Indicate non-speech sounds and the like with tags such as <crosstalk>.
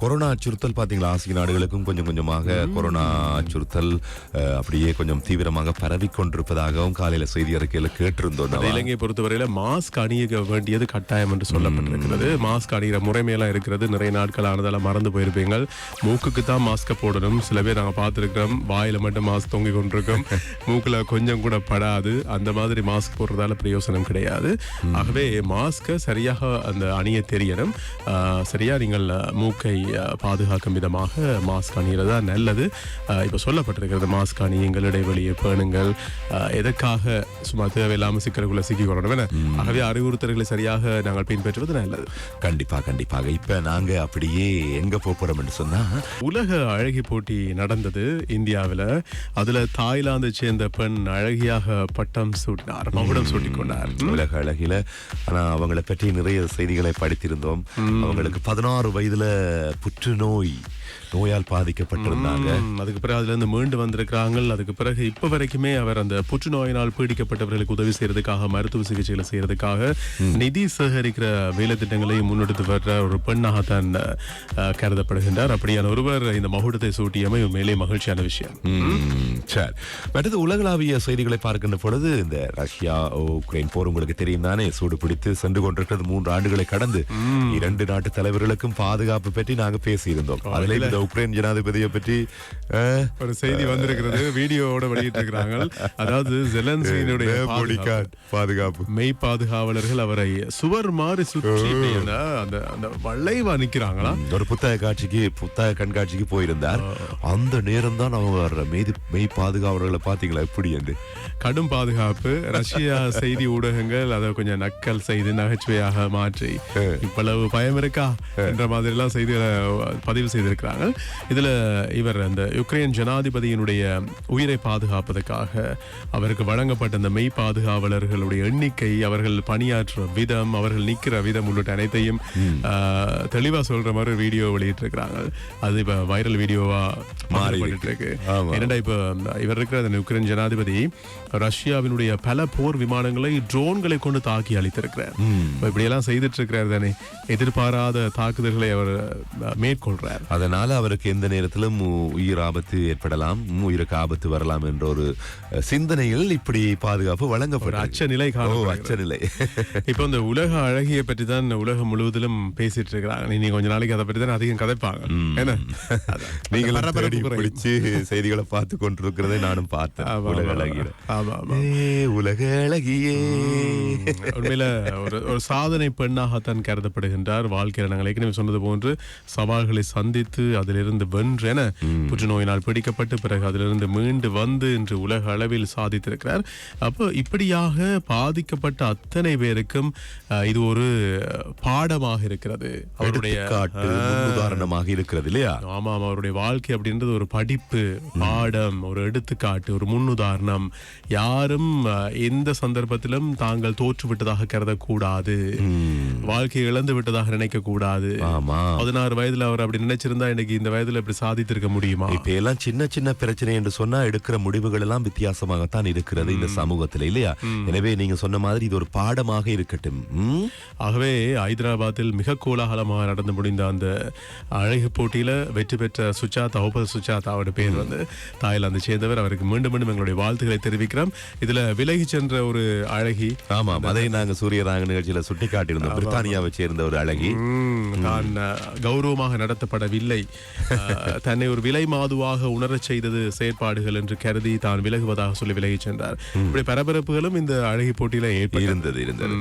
Corona அச்சுறுத்தல் பாத்தீங்களா ஆசிய நாடுகளுக்கும் கொஞ்சம் கொஞ்சமாக கொரோனா அச்சுறுத்தல் அப்படியே கொஞ்சம் தீவிரமாக பரவி கொண்டிருப்பதாகவும் காலையில செய்தி அறிக்கையில கேட்டிருந்தோம். இலங்கையை பொறுத்தவரையில மாஸ்க் அணிய வேண்டியது கட்டாயம் என்று சொல்லப்பட்டிருக்கிறது. மாஸ்க் அணிகிற முறைமையெல்லாம் இருக்கிறது. நிறைய நாட்கள் ஆனதால மறந்து போயிருப்பீங்க மூக்குக்கு தான் மாஸ்க போடணும். சில பேர் நாங்க பார்த்திருக்கிறோம். வாயில மட்டும் மாஸ்க் தொங்கி கொண்டிருக்கோம். <laughs> மூக்குல கொஞ்சம் கூட படாது. அந்த மாதிரி மாஸ்க் போடுறதால பிரயோசனம் கிடையாது. ஆகவே மாஸ்க சரியாக அந்த அணிய தெரியணும். ஆஹ், சரியா நீங்கள் மூக்கை பாதுகாக்கும் விதமாக மாஸ்க் அணிகிறதா நல்லது. ஆஹ், இப்ப சொல்லப்பட்டிருக்கிறது மாஸ்க் அணியுங்கள் இடைவெளியை பேணுங்கள். எதற்காக சும்மா தேவையில்லாம சிக்கலுக்குள்ள சிக்கிக்கொள்ளணும் என. ஆகவே அறிவுறுத்தல்களை சரியாக நாங்கள் பின்பற்றுவது நல்லது. கண்டிப்பா கண்டிப்பாக. இப்ப நாங்க அப்படியே எங்க போப் போறோம் என்று சொன்னா உலக அழகி போட்டி நடந்தது இந்தியாவில். அதுல தாய்லாந்தை சேர்ந்த பெண் அழகியாக பட்டம் சூட்டினார் மகுடம் சூட்டிக் கொண்டார் உலக அழகில. ஆனா அவங்கள பற்றி நிறைய செய்திகளை படித்திருந்தோம். அவங்களுக்கு பதினாறு வயதுல Putunoi நோயால் பாதிக்கப்பட்டிருந்தாங்க. அதுக்கு பிறகு அதுல இருந்து மீண்டு வந்திருக்கிறாங்க அதுக்கு பிறகு இப்ப வரைக்குமே அவர் அந்த புற்றுநோயினால் பீடிக்கப்பட்டவர்களுக்கு உதவி செய்யறதுக்காக மருத்துவ சிகிச்சைகளை செய்யறதுக்காக நிதி சேகரிக்கிற வேலை திட்டங்களை முன்னெடுத்து வர்ற ஒரு அஹ், கருதப்படுகின்றார். அப்படியான ஒருவர் இந்த மகுடத்தை சூட்டியமை மேலே மகிழ்ச்சியான விஷயம். சரி. மற்றது உலகளாவிய செய்திகளை பார்க்கின்ற பொழுது இந்த ரஷ்யா உக்ரைன் போர் உங்களுக்கு தெரியும் தானே? சூடு பிடித்து சென்று கொண்டிருக்கிறது மூன்று ஆண்டுகளை கடந்து இரண்டு நாட்டு தலைவர்களுக்கும் பாதுகாப்பு பற்றி நாங்க பேசியிருந்தோம். அதுல இந்த உக்ரைன் ஜனாதிபதியை பற்றி ஒரு செய்தி வந்திருக்கிறது வீடியோவோட வெளியிட்டு இருக்கிறாங்க அதாவது ஜெலன்ஸ்கியினுடைய பாதுகாப்பு. மெய் பாதுகாவலர்கள் அவரை சுவர் மாதிரி சுற்றி அந்த அந்த வளைவா நிக்கிறாங்களா? ஒரு புத்தக காட்சிக்கு புத்தக கண்காட்சிக்கு போயிருந்தார். அந்த நேரம் தான் அவங்க வர்ற மெய் மெய் பாதுகாவலர்களை பாத்தீங்களா எப்படி என்று. கடும் பாதுகாப்பு. ரஷ்யா செய்தி ஊடகங்கள் அதை கொஞ்சம் நக்கல் செய்து நகைச்சுவையாக மாற்றி இவ்வளவு பயம் இருக்கா? என்ற மாதிரி எல்லாம் செய்திகளை பதிவு செய்திருக்கிறாங்க இதுல இவர் அந்த யுக்ரைன் ஜனாதிபதியினுடைய உயிரை பாதுகாப்பதற்காக அவருக்கு வழங்கப்பட்ட அந்த மெய் பாதுகாவலர்களுடைய எண்ணிக்கை அவர்கள் பணியாற்றுற விதம் அவர்கள் நிக்கிற விதம் உள்ளிட்ட அனைத்தையும் ஆஹ், தெளிவா சொல்ற மாதிரி ஒரு வீடியோ வெளியிட்டு இருக்கிறாங்க அது இப்ப வைரல் வீடியோவா மாறிட்டு இருக்கு. என்னடா இப்ப இவர் இருக்கிற அந்த உக்ரைன் ஜனாதிபதி ரஷ்யாவினுடைய பல போர் விமானங்களை ட்ரோன்களை கொண்டு தாக்கி அளித்திருக்கிறார் இப்ப இப்படியெல்லாம் செய்துட்டு இருக்கிறார் தானே. எதிர்பாராத தாக்குதல்களை அவர் அஹ், மேற்கொள்றார். அதனால அவருக்கு எந்த நேரத்திலும் உயிர் ஆபத்து ஏற்படலாம் உயிருக்கு ஆபத்து வரலாம் என்ற ஒரு சிந்தனையில் இப்படி பாதுகாப்பு வழங்கப்படும் அச்ச நிலை ஓ காணப்படுகிறது. அச்சநிலை. <laughs> இப்ப இந்த உலக அழகிய பற்றி தான் உலகம் முழுவதிலும் பேசிட்டு இருக்கிறாங்க. இனி கொஞ்ச நாளைக்கு அதை பற்றி தான் அதிகம் கதைப்பாங்க. <laughs> தேடி குறையும். பிடிச்சு செய்திகளை பார்த்து கொண்டிருக்கிறதை நானும் பார்த்தேன். உலக. அழகியில. உலக அழகியே. உண்மையில ஒரு ஒரு சாதனை பெண்ணாகத்தான் கருதப்படுகின்றார் வாழ்க்கையில நாங்கள் ஏற்கனவே சொன்னது போன்று சவால்களை சந்தித்து அதிலிருந்து வென்றென புற்றுநோயினால் பிடிக்கப்பட்டு பிறகு அதிலிருந்து மீண்டு வந்து இன்று உலக அளவில் சாதித்திருக்கிறார். அப்போ இப்படியாக பாதிக்கப்பட்ட அத்தனை பேருக்கும் இது ஒரு பாடமாக இருக்கிறது. அவருடைய முன்னுதாரணமாக இருக்கிறது இல்லையா? ஆமாம் அவருடைய வாழ்க்கை அப்படின்றது ஒரு படிப்பு பாடம் ஒரு எடுத்துக்காட்டு ஒரு முன்னுதாரணம். யாரும் எந்த சந்தர்ப்பத்திலும் தாங்கள் தோற்று விட்டதாக கருதக்கூடாது வாழ்க்கையை இழந்து விட்டதாக நினைக்க கூடாது ஆமா. பதினாறு வயதுல அவர் அப்படி நினைச்சிருந்தா இன்னைக்கு இந்த வயதுல இப்படி சாதித்திருக்க முடியுமா? இப்ப எல்லாம் சின்ன சின்ன பிரச்சனை என்று சொன்னா எடுக்கிற முடிவுகள் எல்லாம் வித்தியாசமாகத்தான் இருக்கிறது இந்த சமூகத்துல இல்லையா? எனவே நீங்க சொன்ன மாதிரி இது ஒரு பாடமாக இருக்கட்டும்? ஆகவே ஹைதராபாத்தில் மிக கோலாகலமாக நடந்து முடிந்த அந்த அழகு போட்டியில வெற்றி பெற்ற சுஜாதா உப சுஜாதா அவருடைய பேர் வந்து தாய்லாந்தை சேர்ந்தவர். அவருக்கு மீண்டும் மீண்டும் எங்களுடைய வாழ்த்துக்களை தெரிவிக்கிறோம். இதுல விலகி சென்ற ஒரு அழகி ஆமா அதை நாங்க சூரியராங்க நிகழ்ச்சியில சுட்டி காட்டியிருந்தோம் பிரித்தானியாவை சேர்ந்த ஒரு அழகி. தான் கௌரவமாக நடத்தப்படவில்லை. தன்னை ஒரு விலை மாதுவாக உணரச் செய்தது செயற்பாடுகள் என்று கருதி தான் விலகுவதாக சொல்லி விலகிச் சென்றார். இப்படி பரபரப்புகளும் இந்த அழகி போட்டியில ஏற்பட்டது இருந்தது இருந்தது.